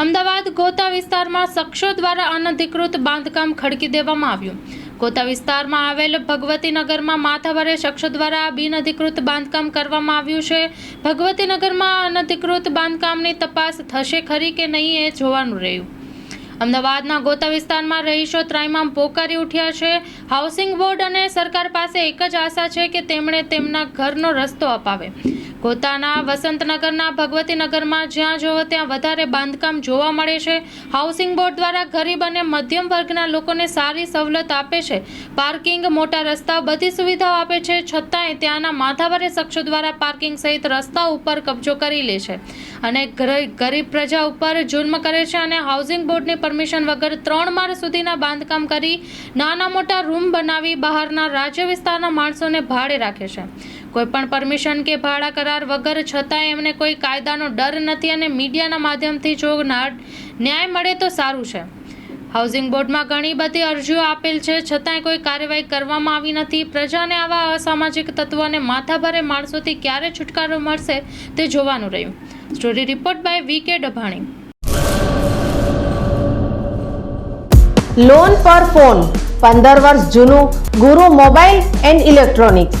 અમદાવાદ ગોતા વિસ્તારમાં શખ્સો દ્વારા અનધિકૃત બાંધકામ ખડકી દેવામાં આવ્યું. ગોતા વિસ્તારમાં આવેલ ભગવતીનગરમાં માથાભારે શખ્સો દ્વારા બિનઅધિકૃત બાંધકામ કરવામાં આવ્યું છે. ભગવતીનગરમાં અનધિકૃત બાંધકામની તપાસ થશે ખરી કે નહીં એ જોવાનું રહ્યું. અમદાવાદના ગોતા વિસ્તારમાં રહીશો ત્રાઇમામ પોકારી ઉઠ્યા છે. હાઉસિંગ બોર્ડ અને સરકાર પાસે એક જ આશા છે કે તેમણે તેમના ઘરનો રસ્તો અપાવે. ગોતાના વસંતનગરના ભગવતીનગરમાં જ્યાં જોવો ત્યાં વધારે બાંધકામ જોવા મળે છે. હાઉસિંગ બોર્ડ દ્વારા ગરીબ અને મધ્યમ વર્ગના લોકોને સારી સવલત આપે છે. પાર્કિંગ, મોટા રસ્તાઓ બધી સુવિધાઓ આપે છે. છતાંય ત્યાંના માથાવરે શખ્સો દ્વારા પાર્કિંગ સહિત રસ્તા ઉપર કબજો કરી લે છે અને ગરીબ પ્રજા ઉપર જુલ્મ કરે છે અને હાઉસિંગ બોર્ડની પરમિશન વગર ત્રણ માળ સુધીના બાંધકામ કરી નાના મોટા રૂમ બનાવી બહારના રાજ્ય વિસ્તારના માણસોને ભાડે રાખે છે. કોઈ પણ પરમિશન કે ભાડા કરાર વગર છતાંય એમને કોઈ કાયદાનો ડર નથી અને મીડિયાના માધ્યમથી જો ન્યાય મળે તો સારું છે. હાઉસિંગ બોર્ડમાં ઘણી બધી અરજીઓ આપેલ છે. છતાંય કોઈ કાર્યવાહી કરવામાં આવી નથી. પ્રજાને આવા અસામાજિક તત્વો અને માથાભારે માણસોથી ક્યારે છુટકારો મળશે તે જોવાનું રહ્યું. સ્ટોરી રિપોર્ટ બાય વી કે ડભાણી લોન પર ફોન પંદર વર્ષ જૂનું ગુરુ મોબાઈલ એન્ડ ઇલેક્ટ્રોનિક્સ.